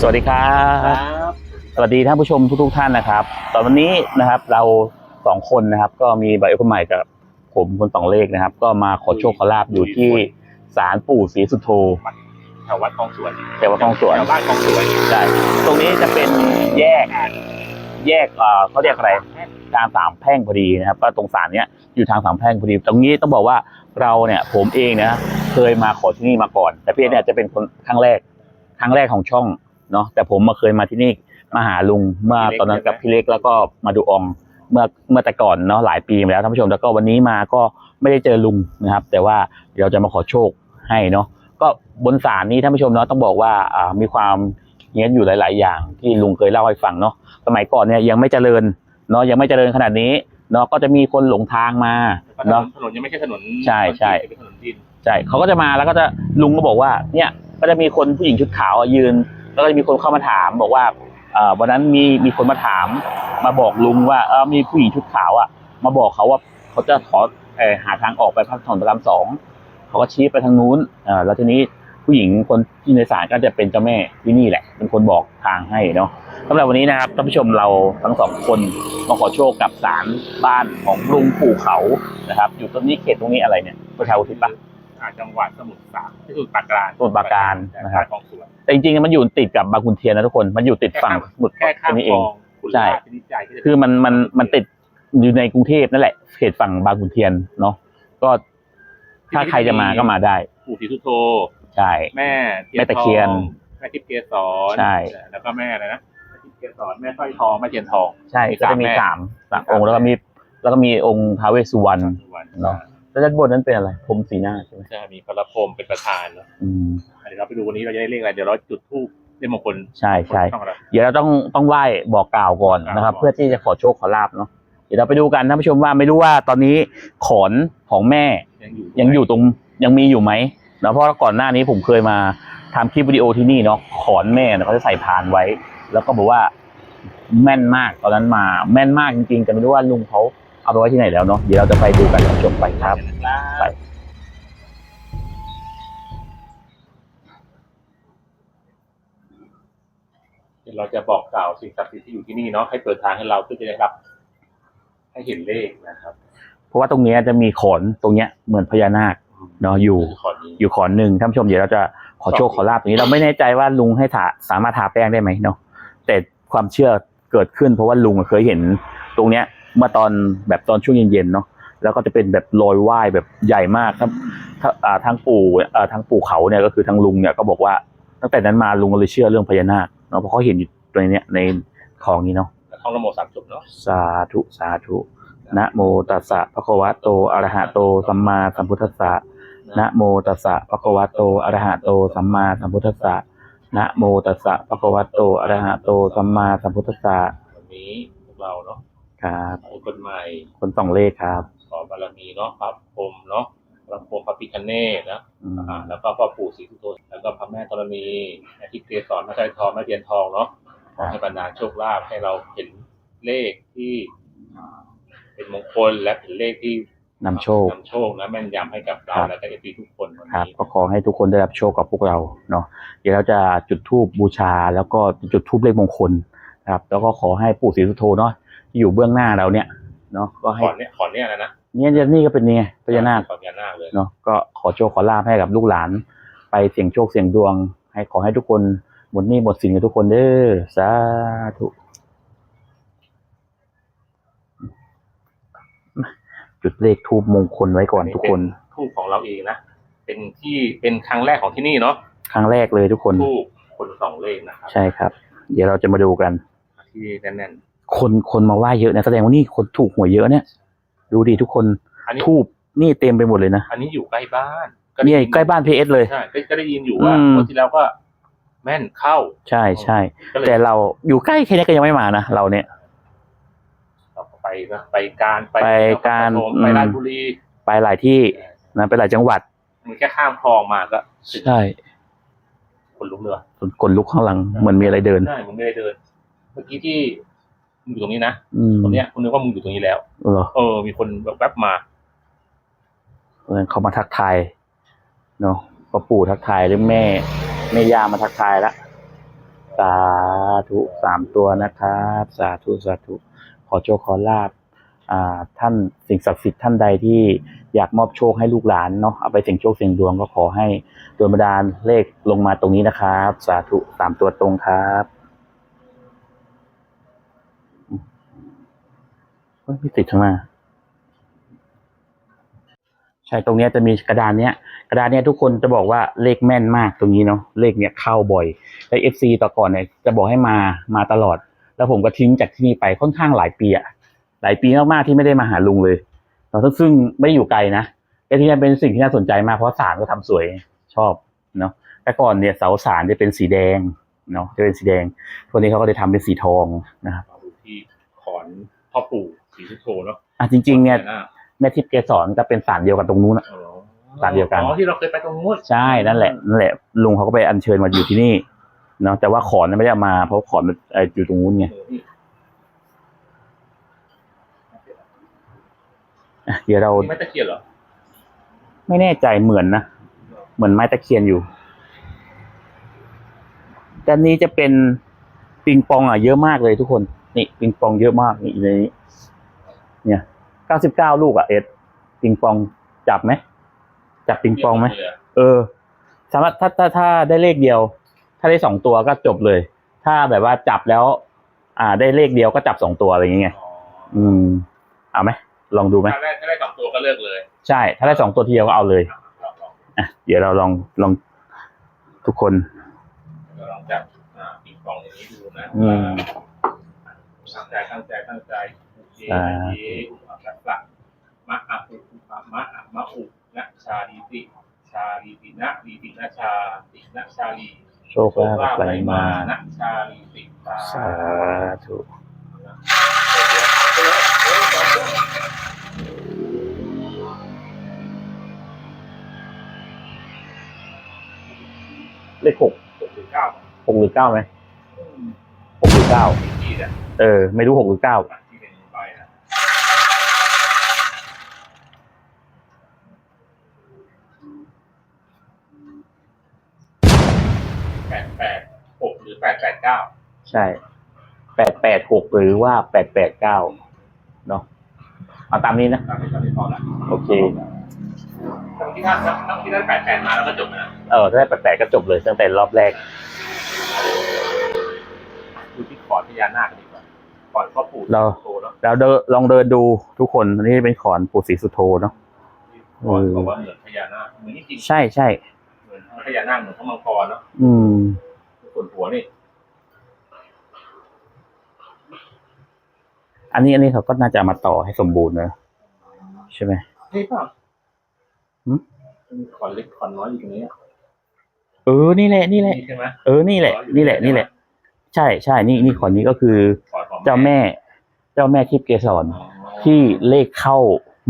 สวัสดีครับสวัสดีท่านผู้ชมทุกๆท่านนะครับ ตอนวันนี้นะครับเราสองคนนะครับก็มีใบคนใหม่กับผมคนสองเลขนะครับ ก็มาขอโชคขอลาบอยู่ที่ศาลปู่ศรีสุโธแถววัดคลองสวนแถววัดคลองสวนแถวบ้านคลองสวนใช่ตรงนี้จะเป็นแยกแยกเอ่อเขาเรียกอะไรทางสามแพร่งพอดีนะครับก็ตรงศาลเนี้ยอยู่ทางสามแพร่งพอดี ตรงนี้ต้องบอกว่าเราเนี่ยผมเองนะเคยมาขอที่นี่มาก่อน แต่พี่เนี่ยจะเป็นคนครั้งแรกครั้งแรกของช่อง เนาะแต่ผมมาเคยมาที่นี่มาหาลุงเมื่อตอนนั้นกับพี่เล็กแล้วก็มาดูอองเมื่อเมื่อแต่ก่อนเนาะหลายปีมาแล้วท่านผู้ชมแล้วก็วันนี้มาก็ไม่ได้เจอลุงนะครับ แต่ว่าเราจะมาขอโชคให้เนาะก็บนศาลนี้ท่านผู้ชมเนาะต้องบอกว่าอ่ามีความเงี้ยอยู่หลาย ๆ อย่าง ที่ลุงเคยเล่าให้ฟังเนาะสมัยก่อนเนี่ยยังไม่เจริญเนาะยังไม่เจริญขนาดนี้เนาะก็จะมีคนหลงทางมาถนเนาะนถนนยังไม่ใช่ถนนใช่ใช่เป็นถนนดินใช่เขาก็จะมาแล้วก็จะลุงก็บอกว่าเนี่ยก็จะมีคนผู้หญิงชุดขาวอะยืน แล้วก็จะมีคนเข้ามาถามบอกว่าวันนั้นมีมีคนมาถาม มาบอกลุงว่าเออมีผู้หญิงชุดขาวอะ มาบอกเขาว่าเขาจะขอออหาทางออกไปพักถนนพระรามสองเขาก็ชี้ไปทางนู้นแล้วทีนี้ผู้หญิงคนที่ในศาลก็จะเป็นเจ้าแม่ที่นี่แหละ เป็นคนบอกทางให้เนาะสำหรับวันนี้นะครับท่านผู้ชมเราทั้งสองคนมาขอโชคกับศาลบ้านของลุงปู่เขานะครับ อยู่ตรงนี้เขตตรงนี้อะไรเนี่ยประชาอุทิศปะ อ่าจังหวัดสมุทรสาครที่สมุทรปราการสมุทรปราการนะครับคลองสวนแต่จริงๆมันอยู่ติดกับบางขุนเทียนนะทุกคนมันอยู่ติดฝั่งสมุทรแค่ข้ามนี้คเอลองงคุณใช่ลาดพินิจใจก็จะคือมันมันมันติดอยู่ในกรุงเทพนั่นแหละเขตฝั่งบางขุนเทียนเนาะก็ถ้าใครจะมาก็มาได้ปู่ศรีสุโธใช่ แม่แม่ตะเคียนทองแม่ทิพย์เกสรใช่ แล้วก็แม่อะไรนะแม่ทิพย์เกสรแม่สร้อยทองแม่เทียนทอง ใช่มีก็จะมีสามแม่ สามสามองค์แล้วก็มีแล้วก็มีองค์ท้าวเวสสุวรรณวันเนาะ แล้วด้านบนนั้นเป็นอะไรพรหมสีหน้าใช่ไหมใช่มีพระพรหมเป็นประธานเนอะอืม เดี๋ยวเราไปดูวันนี้เราจะได้เลขอะไรเดี๋ยวเราจุดธูปเลขมงคลใช่ใช่ช่องเราเดี๋ยวเราต้องต้องไหว้บอกกล่าวก่อนนะครับบอกกล่าวเพื่อที่จะขอโชคขอลาบเนาะเดี๋ยวเราไปดูกันท่านผู้ชมว่าไม่รู้ว่าตอนนี้ขอนของแม่ยังอยู่ยังอยู่ตรงยังมีอยู่ไหมเนาะเพราะว่าก่อนหน้านี้ผมเคยมาทำคลิปวิดีโอที่นี่เนาะขอนแม่เนี่ยเขาจะใส่พานไว้ แล้วก็บอกว่าแม่นมากตอนนั้นมา แม่นมากจริงๆแต่ไม่รู้ว่าลุงเขา เอาไปไว้ที่ไหนแล้วเนาะเดี๋ยวเราจะไปดูกันท่านผู้ชมไปครับไปเดี๋ยวเราจะบอกกล่าวสิ่งศักดิ์สิทธิ์ที่อยู่ที่นี่เนาะให้เปิดทางให้เราเพื่อจะได้รับ ให้เห็นเลขนะครับ เพราะว่าตรงเนี้ยจะมีขอนตรงเนี้ยเหมือนพญานาคเนาะอยู่ ขอนี้ อยู่ขอนหนึ่งท่านผู้ชมเดี๋ยวเราจะขอโชคขอลาบตรงนี้เราไม่แน่ใจว่าลุงให้ถาสามารถทาแป้งได้ไหมเนาะแต่ความเชื่อเกิดขึ้นเพราะว่าลุงเคยเห็นตรงเนี้ยเมื่อตอนแบบตอนช่วงเย็นๆเนาะแล้วก็จะเป็นแบบลอยว่ายแบบใหญ่มากครับถ้าอ่าทางปู่อ่าทางปู่เขาเนี่ยก็คือทางลุงเนี่ยก็บอกว่าตั้งแต่นั้นมาลุงก็เลยเชื่อเรื่องพญานาคเนาะเพราะเขาเห็นอยู่ตรงเนี้ยในคลองนี้เนาะแล้วท่องนโมสามจบเนาะสาธุสาธุนะโมตัสสะภะคะวะโตอะระหะโตสัมมาสัมพุทธัสสะนะโมตัสสะภะคะวะโตอะระหะโตสัมมาสัมพุทธัสสะนะโมตัสสะภะคะวะโตอะระหะโตสัมมาสัมพุทธัสสะวันนี้พวกเราเนาะ ครับเป็นคนใหม่ คนสองเลขครับ ขอบารมีเนาะพระพรหมเนาะพระพรหมพระพิคเนศนะอืม อ่าแล้วก็พ่อปู่ศรีสุโธแล้วก็พระแม่ธรณีแม่ทิพย์เกสรแม่สร้อยทองแม่เทียนทองเนาะขอให้บรรดาลโชคลาภให้เราเห็นเลขที่อ่าเป็นมงคลและเป็นเลขที่นำโชค นำโชคและแม่นยำให้กับเราครับ และก็เอฟซีทุกคนวันครับ นี้ก็ขอให้ทุกคนได้รับโชคกับพวกเราเนาะเดี๋ยวเราจะจุดธูปบูชาแล้วก็จุดธูปเลขมงคลครับ แล้วก็ขอให้ปู่ศรีสุโธเนาะ ที่อยู่เบื้องหน้าเราเนี่ยเนาะก็ขให้อเนี่ยขอเนี่ยนะนะเนี่ยนี่ก็เป็นเนี่ยพญานาคขอพญานาคเลยเนาะก็ขอโชคขอลาภให้กับลูกหลาน ไปเสี่ยงโชคเสี่ยงดวง ให้ขอให้ทุกคนหมดหนี้หมดสินกับทุกคนเด้อสาธุจุดเลขทูบมงคลไว้ก่อนทุกคนทูบของเราเองนะเป็นที่เป็นครั้งแรกของที่นี่เนาะครั้งแรกเลยทุกคนทูบคนสองเลขนะครับใช่ครับ เดี๋ยวเราจะมาดูกันที่แน่น คนคนมาไหว้เยอะนะแสดงว่านี่คนถูกหวยเยอะเนี่ย ดูดิทุกคนๆอันนี้ทูบนี่เต็มไปหมดเลยนะอันนี้อยู่ใกล้บ้านเนี่ยใกล้บ้านพีเอสเลย ใช่ก็ก็ได้ยินอยู่ว่าอืม คนที่แล้วก็ แม่นเข้า ใช่ใช่ก็เลยแต่เราอยู่ใกล้แค่นี้ก็ยังไม่มานะเราเนี่ย เราก็ไปนะไปการไปการนคปฐมไปอืม ราชบุรีไปหลายที่นะไปหลายจังหวัด มันแค่ข้ามคลองมาก็ถึงใช่คนลุกเรือขนลุกข้างหลังเหมือนมีอะไรเดิน ใช่มึงไม่ได้เดิน เมื่อกี้ที่ มึงอยู่ตรงนี้นะอืมตรงเนี้ยคุณนึกว่ามึงอยู่ตรงนี้แล้ว เหรอเออ มีคนแวบๆมา เออเขามาทักทายเนาะพ่อปู่ทักทายหรือแม่แม่ย่ามาทักทายละสสาธุสามตัวนะครับ สาธุสาธุขอโชคขอลาบอ่า ท่านสิ่งศักดิ์สิทธิ์ท่านใดที่อยากมอบโชคให้ลูกหลานเนาะเอาไปเสี่ยงโชคเสี่ยงดวงก็ขอให้โดนบันดาลเลขลงมาตรงนี้นะครับ สาธุสามตัวตรงครับเฮ้ย ไม่ติดข้างหน้าใช่ตรงเนี้ยจะมีกระดานเนี้ย กระดานเนี้ยทุกคนจะบอกว่าเลขแม่นมากตรงนี้เนาะเลขเนี้ยเข้าบ่อยและเอฟซีต่อก่อนเนี่ยจะบอกให้มามาตลอด แล้วผมก็ทิ้งจากที่นี่ไปค่อนข้างหลายปีอะหลายปีมากๆที่ไม่ได้มาหาลุงเลยเราซึ่งไม่ได้อยู่ไกลนะแต่ที่นี่เป็นสิ่งที่น่าสนใจมากเพราะสารก็ทำสวยชอบเนาะแต่ก่อนเนี่ยเสาสารจะเป็นสีแดงเนาะจะเป็นสีแดงตัวนี้เขาก็เลยทำเป็นสีทองนะครับมาดูที่ขอนพ่อปู่ ศรีสุโธเนาะอะจริง ๆ เนี่ยอ่าแม่ทิพย์เกสรก็เป็นสารเดียวกันตรงนู้นอะ อ๋อตามเดียวกัน อ๋อที่เราเคยไปตรงนู้นใช่นั่นแหละนั่นแหละลุงเขาก็ไปอัญเชิญมาอยู่ที่นี่เนาะแต่ว่าขอนนั้นไม่ได้เอามาเพราะขอนมันเอ่ออยู่ตรงนู้นไงเออนี่อะเดี๋ยวเรานี่ไม่ตะเคียนเหรอไม่แน่ใจเหมือนนะเหมือนไม้ตะเคียนอยู่ด้านนี้จะเป็นปิงปองอะเยอะมากเลยทุกคน นี่ปิงปองเยอะมากนี่ในนี้ เนี่ยเก้าสิบเก้าลูกอะเอ็ดปิงปองจับไหมจับปิงปองไหมเออ สามารถถ้าถ้าถ้าได้เลขเดียว ถ้าได้สองตัวก็จบเลย ถ้าแบบว่าจับแล้ว อ่า ได้เลขเดียวก็จับสองตัวอะไรอย่างเงี้ยอ๋ออืมเอาไหมลองดูไหมถ้าได้ถ้าได้สองตัวก็เลิกเลย ใช่ ถ้าได้สองตัวทีเดียวก็เอาเลยลองลองอะเดี๋ยวเราลองลองทุกคนเราลองจับอ่าปิงปองอย่างนี้ดูนะอืมตั้งใจตั้งใจตั้งใจโอ เคอ่าโอเคอุปสัสสะมะอะอุปะมะอะมะอุนะชาลีติ ชาลีตินะลีตินะชาตินะชาลีโชคลาภไหลมานะชาลีติตาสาธุเลขหกหกถึงเก้าหกหรือเก้าไหมหกหรือเก้าที่เนี่ยเออ ไม่รู้หกหรือเก้า ที่เป็นไปนะแปดแปดหกหรือแปดแปดเก้าใช่แปดแปดหกหรือว่าแปดแปดเก้าเนาะเอาตามนี้นะ ตามที่ตามที่พอละโอเค ตรงที่ท่านตรงที่ท่านแปดแปดมาแล้วก็จบนะเออถ้าได้แปดแปดก็จบเลยตั้งแต่รอบแรก ดูที่ขอนพญานาคกันดีกว่าขอนพ่อปู่เรา โตเนาะเราเดินลองเดินดูทุกคนอันนี้เป็นขอนปู่ศรีสุโธเนาะ ขอนบอกว่าเหมือนพญานาคเหมือนจริงใช่ใช่ๆเหมือนพญานาคเหมือนพระมังกรเนาะอืม ส่วนหัวนี่ อันนี้อันนี้เขาก็น่าจะเอามาต่อให้สมบูรณ์นะใช่ไหมนี่ป่ะหืมมีขอนเล็กขอนน้อยอยู่ตรงนี้อะเออ นี่แหละ นี่แหละ นี่ใช่ไหมเออ นี่แหละ นี่แหละ นี่แหละ ใช่ใช่ นี่ นี่ขอนนี้ก็คือ ขอนของเจ้าแม่ เจ้าแม่ทิพย์เกสร อ๋อที่เลขเข้า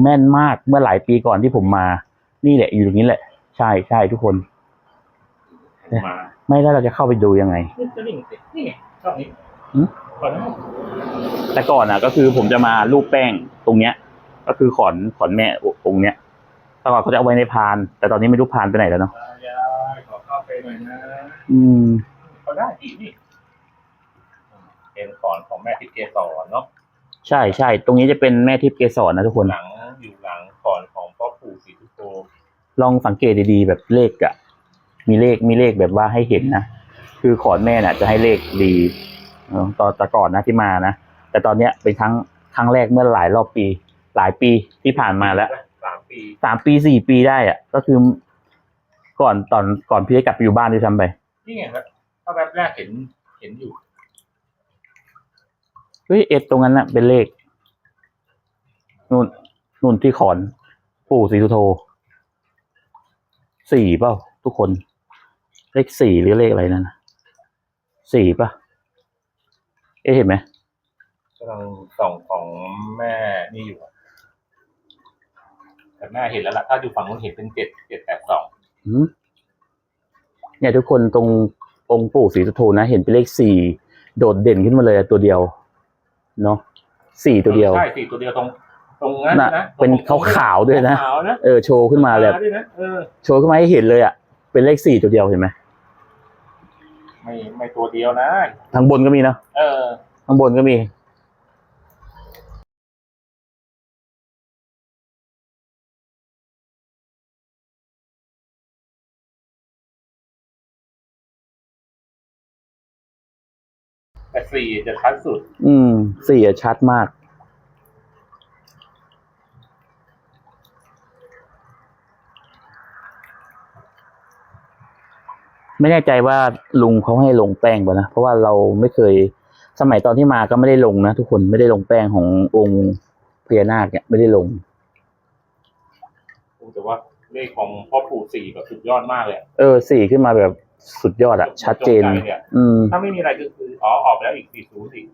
แม่นมากเมื่อหลายปีก่อนที่ผมมา นี่แหละ อยู่ตรงนี้แหละ ใช่ใช่ทุกคน มาไม่แล้วเราจะเข้าไปดูยังไง นี่จะนี่สินี่ไงชอบนี้หืม ขอนนั้นแต่ก่อนอะ ก็คือผมจะมารูปแป้งตรงเนี้ย ก็คือขอนขอนแม่องค์เนี้ยแต่ก่อนเขาจะเอาไว้ในพาน แต่ตอนนี้ไม่รู้พานไปไหนแล้วเนาะยายขอเข้าไปหน่อยนะอืมเขาได้อีกนี่เป็นขอนของแม่ทิพย์เกสรเนาะใช่ใช่ตรงนี้จะเป็นแม่ทิพย์เกสรนะทุกคนหลังอยู่หลังขอนของพ่อปู่ศรีสุโธลองสังเกตดีๆแบบเลขอะมีเลขมีเลขแบบว่าให้เห็นนะคือขอนแม่น่ะ จะให้เลขดีเออ ตอนแต่ก่อนนะที่มานะ แต่ตอนเนี้ยเป็นครั้งครั้งแรกเมื่อหลายรอบปี หลายปีที่ผ่านมาแล้วสามปีสามปีสี่ปีได้อะก็คือ ก่อนตอนก่อนพี่ได้กลับไปอยู่บ้านด้วยซ้ำไปนี่ไงครับถ้าแบบแรกเห็นเห็นอยู่เฮ้ยเอ็ดตรงนั้นน่ะเป็นเลขนู่นนู่นที่ขอน ปู่ศรีสุโธสี่เปล่าทุกคน เลขสี่หรือเลขอะไรนั่นน่ะสี่ป่ะ เอ๊ะเห็นไหมกำลังส่องของแม่นี่อยู่อะแต่แม่เห็นแล้วล่ะถ้าอยู่ฝั่งนู้นเห็นเป็นเจ็ดเจ็ดแปดสองหืมเนี่ยทุกคนตรงองค์ปู่ศรีสุโธนะ เห็นเป็นเลขสี่โดดเด่นขึ้นมาเลยอะตัวเดียว เนาะสี่ตัวเดียว ใช่สี่ตัวเดียวตรงตรงนั้นน่ะนะเป็นขาวๆด้วยนะ ขาวนะเออโชว์ขึ้นมาเลยด้วยนะเออ โชว์ขึ้นมาให้เห็นเลยอะ เป็นเลขสี่ตัวเดียวเห็นไหม ไม่ไม่ตัวเดียวนะ ทางบนก็มีนะเออข้างบนก็มี แต่สี่จะชัดสุด อืม สี่อะชัดมาก ไม่แน่ใจว่าลุงเขาให้ลงแป้งป่ะนะ เพราะว่าเราไม่เคยสมัยตอนที่มาก็ไม่ได้ลงนะทุกคนไม่ได้ลงแป้งขององค์พญานาคเนี่ยไม่ได้ลงแต่ว่าเลขของพ่อปู่สี่แบบสุดยอดมากเลยอะเออสี่ขึ้นมาแบบสุดยอดอะชัดเจนจงใจเนี่ยอืม ถ้าไม่มีอะไรก็คืออ๋อออกไปแล้วอีกสี่ศูนย์อีก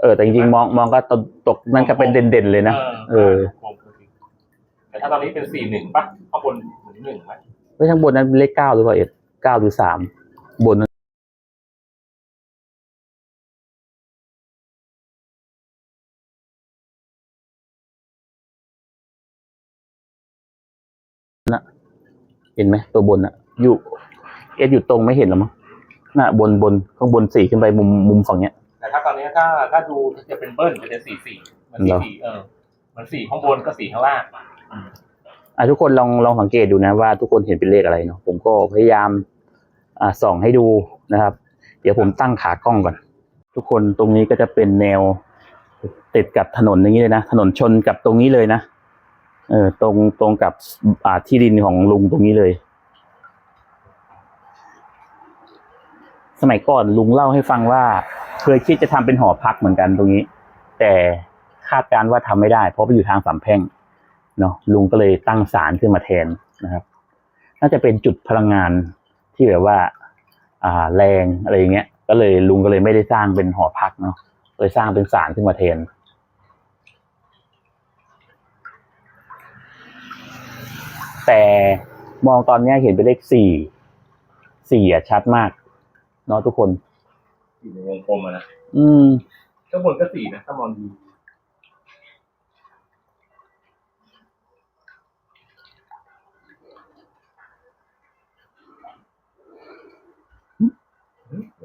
เออแต่จริงๆมองมองก็ตกตกนั่นก็เป็นเด่นๆเลยนะเออคงคือแต่ถ้าตอนนี้เป็นสี่หนึ่งป่ะข้างบนเหมือนหนึ่งไหม ไม่ข้างบนนั้นเลขเก้าหรือเปล่าเอ็ด เก้าหรือสามบนนั้นนะเห็นไหมตัวบนอะอยู่เอ็ดอยู่ตรงไม่เห็นหรอมั้งน่ะบนบนข้างบนสี่ขึ้นไปมุมมุมฝั่งเนี้ย แต่ถ้าตอนนี้ถ้าถ้าดูจะเป็นเบิ้ลจะเป็นสี่สี่มันเหรสี่อสี่เออมันสี่ข้างบนก็สี่ข้างล่าง อะทุกคนลองลองสังเกตดูนะว่าทุกคนเห็นเป็นเลขอะไรเนาะผมก็พยายามอ่าส่องให้ดูนะครับ เดี๋ยวผมตั้งขากล้องก่อน ทุกคนตรงนี้ก็จะเป็นแนวติดกับถนนอย่างนี้เลยนะถนนชนกับตรงนี้เลยนะเออตรงตรงกับอ่าที่ดินของลุงตรงนี้เลย สมัยก่อนลุงเล่าให้ฟังว่า เคยคิดจะทำเป็นหอพักเหมือนกันตรงนี้ แต่คาดการณ์ว่าทำไม่ได้ เพราะไปอยู่ทางสามแพร่ง เนาะลุงก็เลยตั้งศาลขึ้นมาแทนนะครับ น่าจะเป็นจุดพลังงานที่แบบว่าอ่าแรงอะไรอย่างเงี้ย ก็เลยลุงก็เลยไม่ได้สร้างเป็นหอพักเนาะเลยสร้างเป็นศาลขึ้นมาแทนแต่มองตอนเนี้ยเห็นเป็นเลขสี่สี่อะชัดมากเนาะทุกคนอยู่ในวงกลมอะนะอืมข้างบนก็สี่นะถ้ามองดู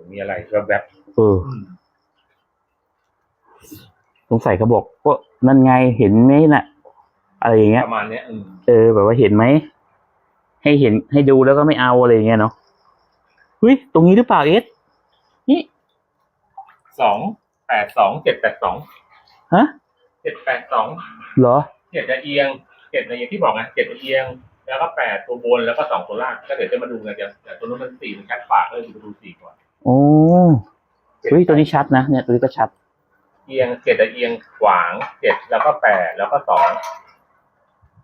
มือนมีอะไรแวบเออสงสัยเขาบอกว่านั่นไงเห็นไหมน่ะ อะไรอย่างๆเงี้ย ประมาณเนี้ยอืมเออ แบบว่าเห็นไหม ให้เห็นให้ดูแล้วก็ไม่เอาอะไรอย่างเงี้ยเนาะเฮ้ยตรงนี้หรือเปล่าเอสนี่สองแปดสองเจ็ดแปดสองฮะเจ็ดแปดสองเหรอ เจ็ดจะเอียงเจ็ดในอย่างที่บอกไงเจ็ดจะเอียง แล้วก็แปดตัวบนแล้วก็สองตัวล่างก็เดี๋ยวจะมาดูกันเดี๋ยวแต่ตัวนู้นมันสี่มันชัดปากเลยดูดูสี่ก่อน โอ้เฮ้ยตัวนี้ชัดนะเนี่ยตัวนี้ก็ชัด เอียงเจ็ดจะเอียงขวางเจ็ดแล้วก็แปดแล้วก็สอง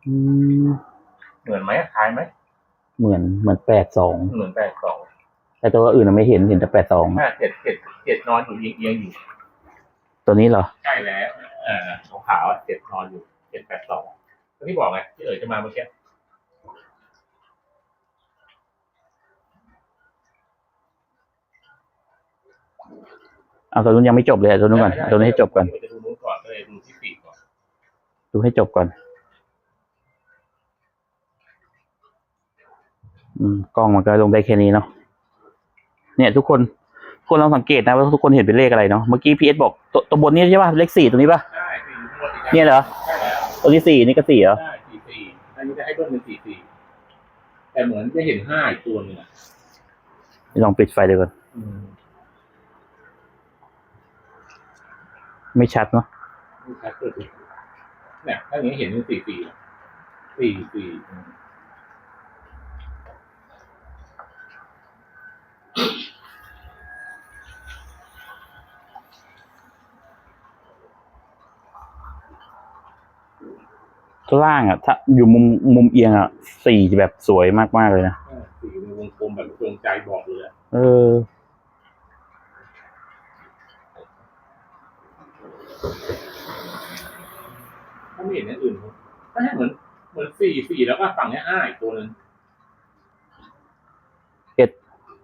อืมเหมือนไหมคล้ายไหมเหมือนเหมือนแปดสองเหมือนแปดสองแต่ตัวอื่นเราไม่เห็นเห็นแต่แปดสองถ้าเจ็ดเจ็ดเจ็ดนอนอยู่เอียงเอียงอยู่ ตัวนี้เหรอใช่แล้วเออขาวๆอะเจ็ดนอนอยู่เจ็ดแปดสองที่บอกไงที่เอ๋ยจะมาเมื่อกี้ เอาตัวนู้นยังไม่จบเลยเอาตัวนู้นก่อนเอาตัวนี้ให้จบก่อนจะดูนู้นก่อนก็เลยดูที่สี่ก่อนดูให้จบก่อน อืมกล้องมันก็ลงได้แค่นี้เนาะเนี่ยทุกคนทุกคนลองสังเกตนะว่าทุกคนเห็นเป็นเลขอะไรเนาะเมื่อกี้พีเอสบอกตัวตัวบนนี้ใช่ป่ะเลขสี่ตัวนี้ป่ะได้สี่ทั้งหมดอีกเนี่ยเหรอใช่แล้วตัวนี้สี่นี่ก็สี่เหรอได้สี่สี่อันนี้จะให้เบิ้ลเป็นสี่สี่แต่เหมือนจะเห็นห้าอีกตัวหนึงอะลองปิดไฟดูก่อน อืม ไม่ชัดเนาะไม่ชัดเลยเนี่ยถ้าอย่างนี้เห็นเป็นสี่สี่สี่สี่อืมล่างอะ ถ้าอยู่มุมมุมเอียงอะสี่จะแบบสวยมากๆเลยนะสี่ในวงกลมแบบดวงใจบอกเลยอะเออ ถ้าไม่เห็นอย่างอื่นก็ให้เหมือนเหมือนสี่สี่แล้วก็ฝั่งเนี้ยห้าอีกตัวหนึ่งเอ็ด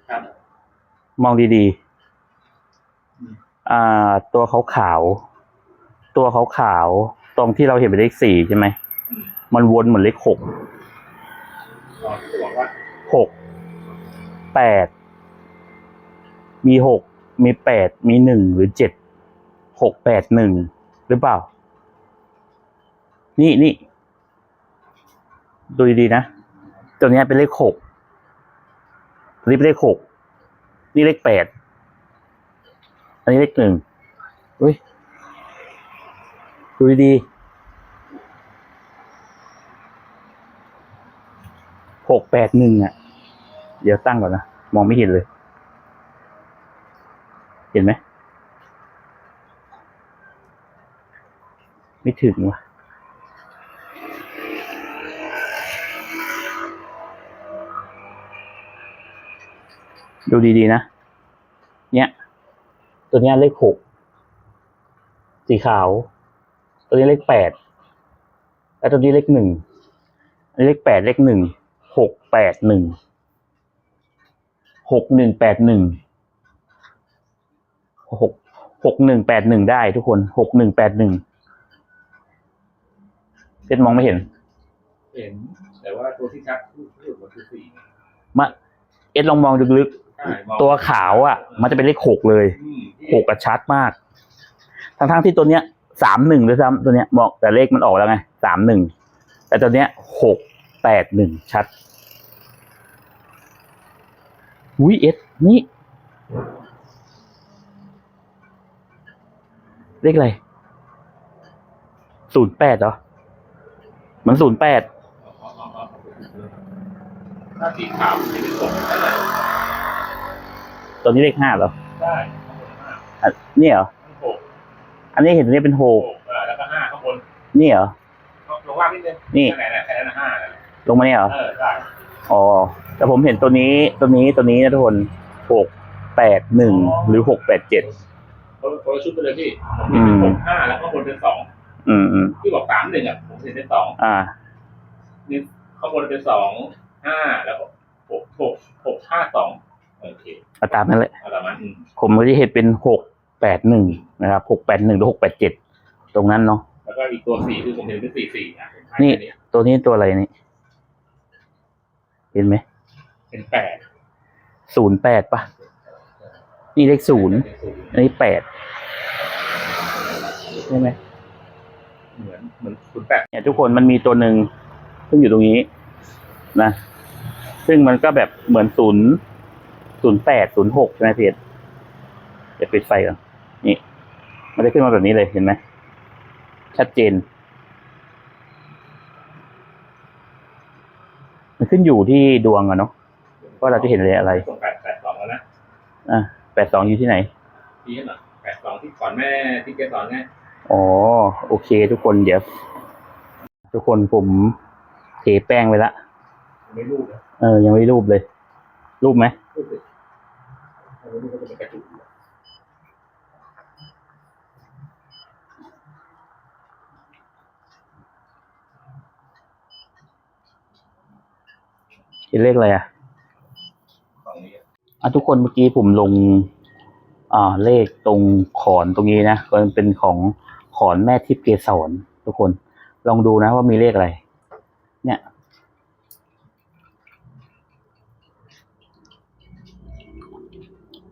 ครับ มองดีอืมๆอ่า ตัวขาวขาวๆตัวขาวขาวๆตรงที่เราเห็นเป็นเลขสี่ใช่ไหม อืมมันวนเหมือนเลขหก อ๋อที่บอกว่าหก แปด มีหก มีแปด มีหนึ่งหรือเจ็ด หกแปดหนึ่งหรือเปล่า นี่นี่ดูดีๆนะ ตัวนี้เป็นเลขหกนี้เป็นเลขหกนี่เลขแปดอันนี้เลขหนึ่งอุ้ยดูดีๆหกแปดหนึ่งอะ เดี๋ยวตั้งก่อนนะ มองไม่เห็นเลย เห็นไหม ไม่ถึงว่ะดูดีๆนะ เนี่ย ตัวเนี้ยเลขหก สีขาว ตัวนี้เลขแปด แล้วตัวนี้เลขหนึ่ง เลขแปดเลขหนึ่ง หกแปดหนึ่ง หกหนึ่งแปดหนึ่ง หกหกหนึ่งแปดหนึ่งได้ทุกคน หกหนึ่งแปดหนึ่ง เพชรมองไม่เห็น เห็น แต่ว่าตัวที่ชัดที่สุดมันคือสี่มาเอ็ดลองมองลึกใช่มองๆตัวขาวอะ มันจะเป็นเลขหกเลยอืมหกกระชัดมาก ทั้งๆที่ตัวเนี้ยสามหนึ่งด้วยซ้ำตัวเนี้ยบอกแต่เลขมันออกแล้วไงสามหนึ่งแต่ตัวเนี้ยหกแปดหนึ่งชัดอุ้ยเอ็ดนี่ เลขอะไรศูนย์แปดเหรอเห มือนศูนย์แปดถ้าสีขาวมันจะเป็นหกเท่าไหร่ตัวนี้เลขห้าเหรอได้ข้างบนห้าอะนี่เหรอข้างหกอันนี้เห็นตัวนี้เป็นหหกกอ่าแล้วก็ห้าข้างบนนี่เหรอ ลงล่างนิดนึงนี่ ไหนไหนแค่นั้นนะห้านั่นแหละลงมาเนี่ยเหรอ เออได้อ๋อ แต่ผมเห็นตัวนี้ตัวนี้ตัวนี้นะทุกคนหกแปดหนึ่งหรือหกแปดเจ็ดคนคนละชุดไปเลยพี่ผมอืเห็นมเป็นหกห้าแล้วข้างบนเป็นสอง อืมอืมที่บอกสามหนึ่งอะผมเห็นเป็นสองอ่า นี่ข้างบนเป็นสองห้าแล้วก็หกหกหกห้าสองโอเคเอาตามนั้นแหละ เอาละมันอืมผมก็จะเห็นเป็นหกแปดหนึ่งนะครับหกแปดหนึ่งหรือหกแปดเจ็ดตรงนั้นเนาะ แล้วก็อีกตัวสี่คือผมเห็นเป็นสี่สี่อะผมให้นี่แค่นี้ตัวนี้ตัวอะไรนี่ เห็นไหมเป็นแปดศูนย์แปดปะนี่เลขศูนย์เป็นศูนย์อันนี้แปดใช่ไหม เหมือนเหมือนศูนย์แปดเนี่ยทุกคนมันมีตัวหนึ่งซึ่งอยู่ตรงนี้นะ ซึ่งมันก็แบบเหมือนศูนย์ศูนย์แปดศูนย์หกใช่ไหมเพจจะปิดไฟก่อนนี่มันจะขึ้นมาแบบนี้เลยเห็นไหมชัดเจน มันขึ้นอยู่ที่ดวงอะเนาะว่าเราจะเห็นอะไรอะไรส่งแปดแปดสองแล้วนะอะแปดสองอยู่ที่ไหนพี่หน่อยแปดสองที่สอนแม่ที่แกสอนไง อ๋อ โอเค ทุกคนเดี๋ยว ทุกคนผมเทแป้งไปละไม่รู้นะเออ ยังไม่ได้รูปเลย รูปไหมรู้สึกไม่รู้ก็จะเป็นกระจุกอยู่เห็นเลขอะไรอะฝั่งนี้อะ ทุกคนเมื่อกี้ผมลง อ่าเลขตรงขอนตรงนี้นะก็เป็นของ ขอนแม่ทิพย์เกสรทุกคน ลองดูนะว่ามีเลขอะไร เนี่ย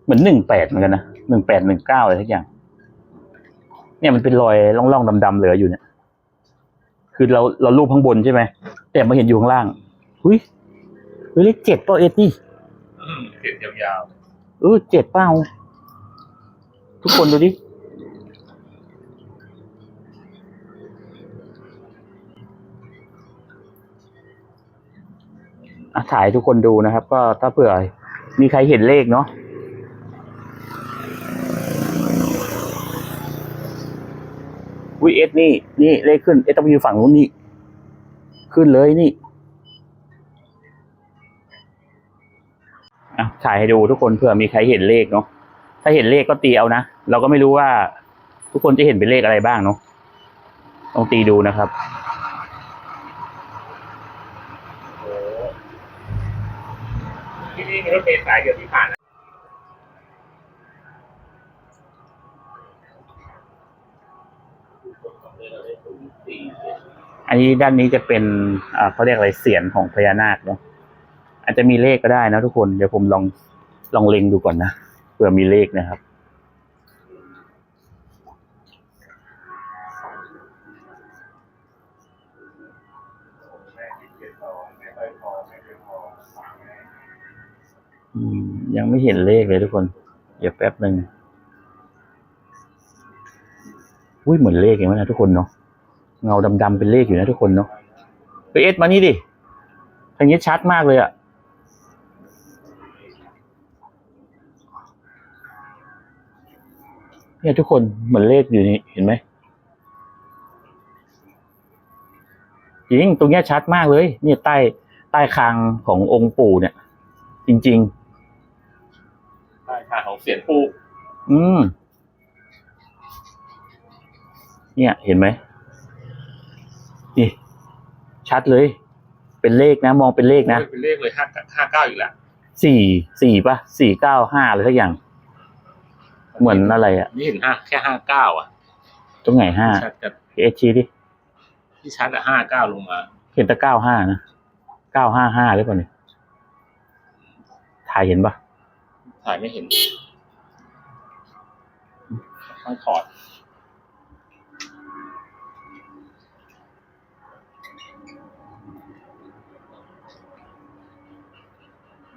เหมือนหนึ่งแปดเหมือนกันนะหนึ่งแปดหนึ่งเก้าอะไรทักอย่าง เนี่ยมันเป็นรอยร่องๆดำๆเหลืออยู่เนี่ย คือเราเรารูปข้างบนใช่ไหมแต่มาเห็นอยู่ข้างล่างหุยเฮ้ยเลขเจ็ดเปล่าเอ็ดนี่อืมเขียนยาวเออเจ็ดเป้าทุกคนดูดิ ถ่ายทุกคนดูนะครับ ก็ถ้าเผื่อมีใครเห็นเลขเนาะวิเอสนี่ นี่เลขขึ้นเอสต้องอยู่ฝั่งนู้นนี่ ขึ้นเลยนี่อะถ่ายให้ดูทุกคนเผื่อมีใครเห็นเลขเนาะถ้าเห็นเลขก็ตีเอานะ เราก็ไม่รู้ว่า ทุกคนจะเห็นเป็นเลขอะไรบ้างเนาะต้องตีดูนะครับ ๆโอ้่มีรถเมล์สายเดียวที่ผ่านนะอันนี้ด้านนี้จะเป็นอ่าเขาเรียกอะไรเสียนของพญานาคเนาะอาจจะมีเลขก็ได้นะทุกคน เดี๋ยวผมลองลองเล็งดูก่อนนะเผื่อมีเลขนะครับ ยังไม่เห็นเลขเลยทุกคน เดี๋ยวแป๊บหนึ่งอุ้ยเหมือนเลขอย่างนั้นนะทุกคนเนาะเงาดำๆเป็นเลขอยู่นะทุกคนเนาะไปเอสมานี่ดิทางนี้ชัดมากเลยอะเนี่ยทุกคนเหมือนเลขอยู่นี่เห็นไหมจริงตรงเนี้ยชัดมากเลย เนี่ยใต้ใต้คางขององค์ปู่เนี่ย จริง ๆ ใช่ค่ะของเสียนปูอืม เนี่ยเห็นไหมนี่ ชัดเลย เป็นเลขนะ มองเป็นเลขนะ เป็นเลขเลยห้าห้าเก้าอีกแล้วสี่สี่ปะสี่เก้าห้าอะไรสักอย่าง เหมือนอะไรอะนี่เห็นห้าแค่ห้าเก้าอะ ตรงไหนห้าชัดกับเอชีดิที่ชัดอะห้าเก้าลงมา เห็นแต่เก้าห้านะเก้าห้าห้าหรือเปล่าเนี่ยถ่ายเห็นปะ ถ่ายไม่เห็นค่อยถอด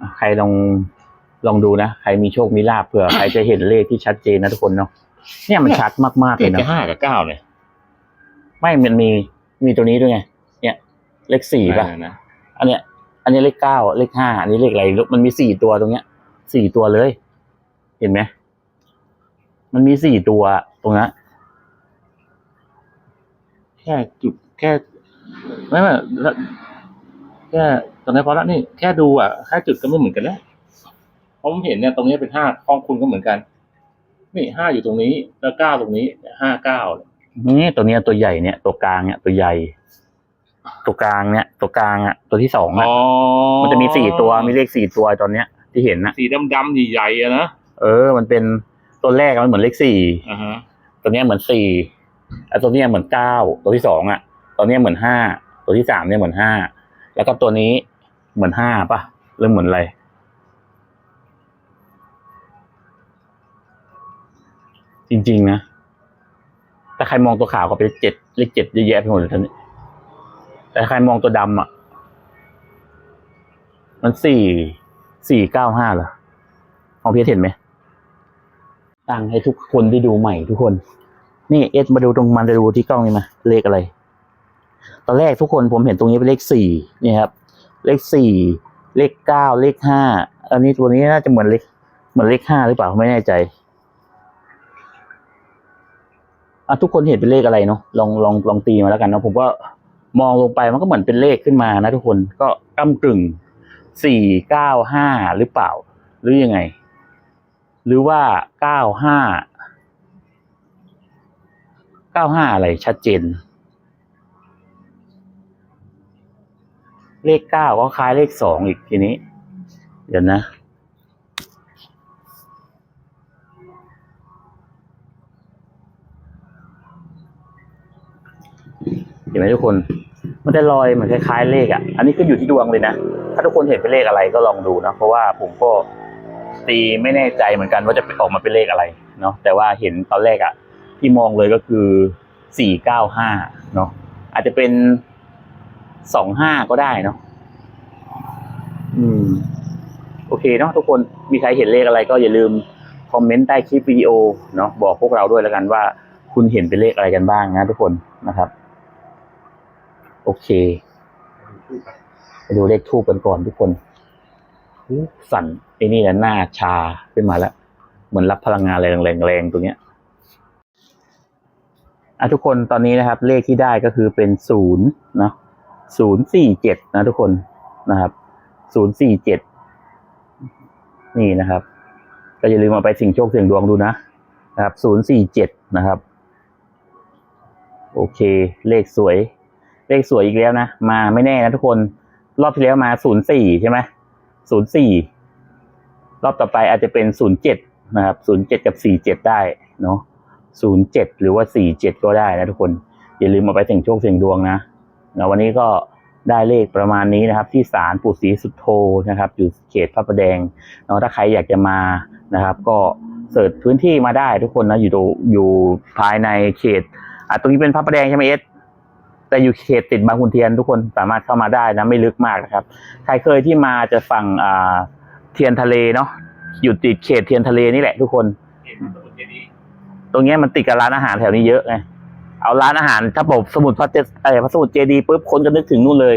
อะใครลองลองดูนะ ใครมีโชคมีลาภเผื่อใครจะเห็นเลขที่ชัดเจนนะทุกคนเนาะเนี่ยมันชัดมากๆเลเห็ยนนะแค่ห้ากับเก้าเนี่ยไม่มันมีมีตัวนี้ด้วยไงเนี่ย เลขสี่ป่ะนะอันเนี้ย อันนี้เลขเก้าเลขห้าอันนี้เลขอะไรไม่รู้มันมีสี่ตัวตรงเนี้ย สี่ตัวเลย เห็นไหม มันมีสี่ตัวตรงนั้นแค่จุดแค่ไม่ไม่แล้วแค่ตอนนี้พอละนี่แค่ดูอะแค่จุดก็ไม่เหมือนกันแล้วเพราะผมเห็นเนี่ยตรงนี้เป็นห้าห้องคุณก็เหมือนกัน นี่ห้าอยู่ตรงนี้ แล้วเก้าตรงนี้ห้าเก้านี่ตัวเนี้ยตัวใหญ่เนี่ยตัวกลางเนี่ยตัวใหญ่ ตัวกลางเนี่ย ตัวกลางอะตัวที่สองอะมันจะมีสี่ตัวมีเลขสี่ตัวตอนเนี้ย ที่เห็นนะสีดำๆใหญ่ๆอะนะเออ มันเป็นตัวแรกอะมันเหมือนเลขสี่อ่าฮะตัวเนี้ยเหมือนสี่ไอ้ตัวเนี้ยเหมือนเก้าตัวที่สองอะ ตัวเนี้ยเหมือนห้าตัวที่สามเนี่ยเหมือนห้าแล้วก็ตัวนี้เหมือนห้าป่ะหรือเหมือนอะไรจริง ๆ นะแต่ใครมองตัวขาวก็เป็นเลขเจ็ดเลขเจ็ดเยอะแยะไปหมดเลยท่านนี้แต่ใครมองตัวดำอะ มันสี่ สี่เก้าห้าเหรอของพี่เห็นไหมตั้งให้ทุกคนได้ดูใหม่ทุกคน นี่เอสมาดูตรงมันจะดูที่กล้องนี่มาเลขอะไร ตอนแรกทุกคนผมเห็นตรงนี้เป็นเลขสี่นี่ครับ เลขสี่เลขเก้าเลขห้าอันนี้ตัวนี้น่าจะเหมือนเลขเหมือนเลขห้าหรือเปล่าไม่แน่ใจอะทุกคนเห็นเป็นเลขอะไรเนาะลองลองลองตีมาแล้วกันเนาะผมก็มองลงไปมันก็เหมือนเป็นเลขขึ้นมานะทุกคนก็ก้ากึ่ง สี่เก้าห้าหรือเปล่า หรือยังไง หรือว่าเก้าห้าเก้าห้าอะไรชัดเจน เลขเก้าก็คล้ายเลขสองอีกทีนี้ เดี๋ยวนะเห็นไหมทุกคน มันจะลอยเหมือนคล้ายๆเลขอะ อันนี้ก็อยู่ที่ดวงเลยนะ ถ้าทุกคนเห็นเป็นเลขอะไรก็ลองดูนะ เพราะว่าผมก็ตีไม่แน่ใจเหมือนกันว่าจะออกมาเป็นเลขอะไรเนาะ แต่ว่าเห็นตอนแรกอะ ที่มองเลยก็คือสี่เก้าห้าเนาะ อาจจะเป็นสองห้าก็ได้เนาะ อืม โอเคเนาะทุกคน มีใครเห็นเลขอะไรก็อย่าลืมคอมเมนต์ใต้คลิปวิดีโอเนาะบอกพวกเราด้วยแล้วกันว่า คุณเห็นเป็นเลขอะไรกันบ้างนะทุกคนนะครับ โอเคไปดูเลขทูบกันก่อนทุกคนสั่นไอ้นี่แหละหน้าชาขึ้นมาแล้ว เหมือนรับพลังงานอะไรแรงๆตัวเนี้ยอะทุกคนตอนนี้นะครับ เลขที่ได้ก็คือเป็นศูนย์นะศูนย์สี่เจ็ดนะทุกคนนะครับศูนย์สี่เจ็ดนี่นะครับ ก็อย่าลืมเอาไปสิ่งโชคเสี่ยงดวงดูนะนะครับศูนย์สี่เจ็ดนะครับ โอเค เลขสวย เลขสวยอีกแล้วนะ มาไม่แน่นะทุกคน รอบที่แล้วมาศูนย์สี่ใช่ไหมศูนย์สี่รอบต่อไปอาจจะเป็นศูนย์เจ็ดนะครับศูนย์เจ็ดกับสี่เจ็ดได้เนาะศูนย์เจ็ดหรือว่าสี่เจ็ดก็ได้นะทุกคน อย่าลืมเอาไปเสี่ยงโชคเสี่ยงดวงนะนะวันนี้ก็ได้เลขประมาณนี้นะครับ ที่ศาลปู่ศรีสุโธนะครับ อยู่เขตพระประแดงเนาะถ้าใครอยากจะมานะครับ ก็เสิร์ชพื้นที่มาได้ทุกคนนะอยู่ตรงอยู่ภายในเขตอะตรงนี้เป็นพระประแดงใช่ไหมเอส แต่อยู่เขตติดบางขุนเทียนทุกคนสามารถเข้ามาได้นะไม่ลึกมากนะครับ ใครเคยที่มาจะฝั่งอ่าเทียนทะเลเนาะอยู่ติดเขตเทียนทะเลนี่แหละทุกคน ตรงเนี้ยมันติดกับร้านอาหารแถวนี้เยอะไงเอาร้านอาหารถ้าบอกสมุทรพระเจเออพระสมุทรเจดีปุ๊บคนก็นึกถึงนู่นเลย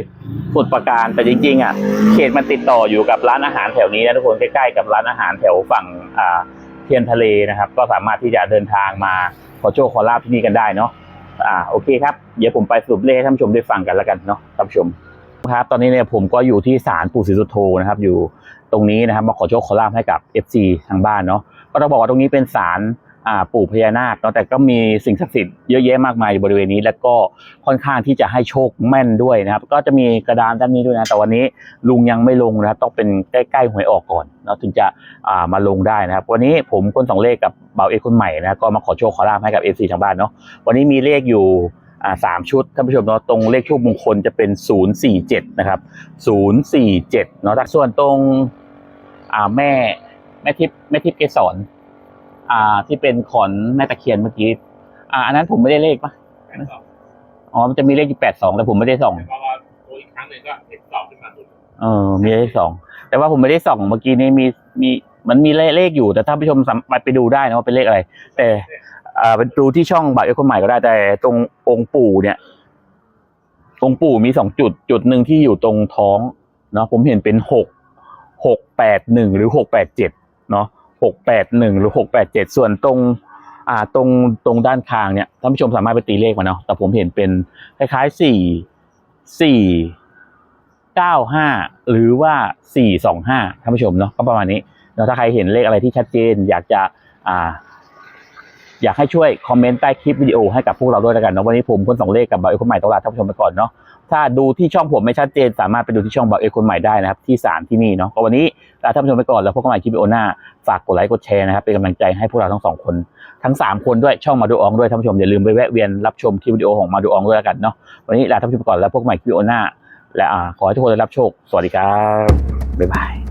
สมุทรปราการแต่จริงๆอะเขตมันติดต่ออยู่กับร้านอาหารแถวนี้นะทุกคนใกล้ๆกับร้านอาหารแถวฝั่งอ่าเทียนทะเลนะครับ ก็สามารถที่จะเดินทางมาขอโชคขอลาบที่นี่กันได้เนาะ อ่าโอเคครับ เดี๋ยวผมไปสรุปเลขให้ท่านผู้ชมได้ฟังกันแล้วกันเนาะท่านผู้ชมครับตอนนี้เนี่ยผมก็อยู่ที่ศาลปู่ศรีสุโธนะครับ อยู่ตรงนี้นะครับมาขอโชคขอลาบให้กับ FC ทางบ้านเนาะก็ต้องบอกว่าตรงนี้เป็นศาล ปู่พญานาคเนาะแต่ก็มีสิ่งศักดิ์สิทธิ์เยอะแยะมากมายอยู่บริเวณนี้ แล้วก็ค่อนข้างที่จะให้โชคแม่นด้วยนะครับ ก็จะมีกระดานด้านนี้ด้วยนะแต่วันนี้ลุงยังไม่ลงนะครับต้องเป็นใกล้ๆหวยออกก่อนเนาะถึงจะอ่ามาลงได้นะครับ วันนี้ผมคนสองเลขกับเบาเอกคนใหม่นะก็มาขอโชคขอลาบให้กับ FC ทางบ้านเนาะวันนี้มีเลขอยู่อ่าสามชุดท่านผู้ชมเนาะตรงเลขทูปมงคลจะเป็นศูนย์สี่เจ็ดนะครับศูนย์สี่เจ็ดเนาะส่วนตรงอ่าแม่แม่ทิพย์แม่ทิพย์เกสร อ่า ที่เป็นขอนแม่ตะเคียนเมื่อกี้ อ่า อันนั้นผมไม่ได้เลขปะแปดสองอ๋อ มันจะมีเลขอยู่แปดสองแต่ผมไม่ได้ส่อง แต่พอดูอีกครั้งหนึ่งก็เห็นสอบขึ้นมาสุดเออ มีเลขสอง แต่ว่าผมไม่ได้ส่องเมื่อกี้นี้มีมีมันมีเลขอยู่ แต่ถ้าผู้ชมสามารถไปดูได้นะว่าเป็นเลขอะไร แต่อ่าไปดูที่ช่องบัตรเอคนใหม่ก็ได้แต่ตรงองค์ปู่เนี่ย องค์ปู่มีสองจุดจุดหนึ่งที่อยู่ตรงท้องเนาะผมเห็นเป็นหกหกแปดหนึ่งหรือหกแปดเจ็ดเนาะ หกแปดหนึ่งหรือหกแปดเจ็ดส่วนตรงอ่าตรงตรงด้านคางเนี่ยท่านผู้ชมสามารถไปตีเลขมาเนาะแต่ผมเห็นเป็นคล้ายๆสี่สี่เก้าห้าหรือว่าสี่สองห้าท่านผู้ชมเนาะก็ประมาณนี้แล้วถ้าใครเห็นเลขอะไรที่ชัดเจน อยากจะอ่าอยากให้ช่วยคอมเมนต์ใต้คลิปวิดีโอให้กับพวกเราด้วยแล้วกันเนาะวันนี้ผมคนสองเลขกับเบาเอคนใหม่ต้องลาท่านผู้ชมไปก่อนเนาะ ถ้าดูที่ช่องผมไม่ชัดเจน สามารถไปดูที่ช่องบาเอคนใหม่ได้นะครับ ที่ศาลที่นี่เนาะก็วันนี้ลาท่านผู้ชมไปก่อนแล้วพบกันใหม่คลิปวิดีโอหน้า ฝากกดไลค์กดแชร์นะครับเป็นกำลังใจให้พวกเราทั้งสองคน ทั้งสามคนด้วยช่องมาดูอองด้วยท่านผู้ชมอย่าลืมไปแวะเวียนรับชมคลิปวิดีโอของมาดูอองด้วยกันเนาะวันนี้ลาท่านผู้ชมไปก่อนแล้วพบกันใหม่คลิปวิดีโอหน้า และขอให้ทุกคนได้รับโชค สวัสดีครับบ๊ายบาย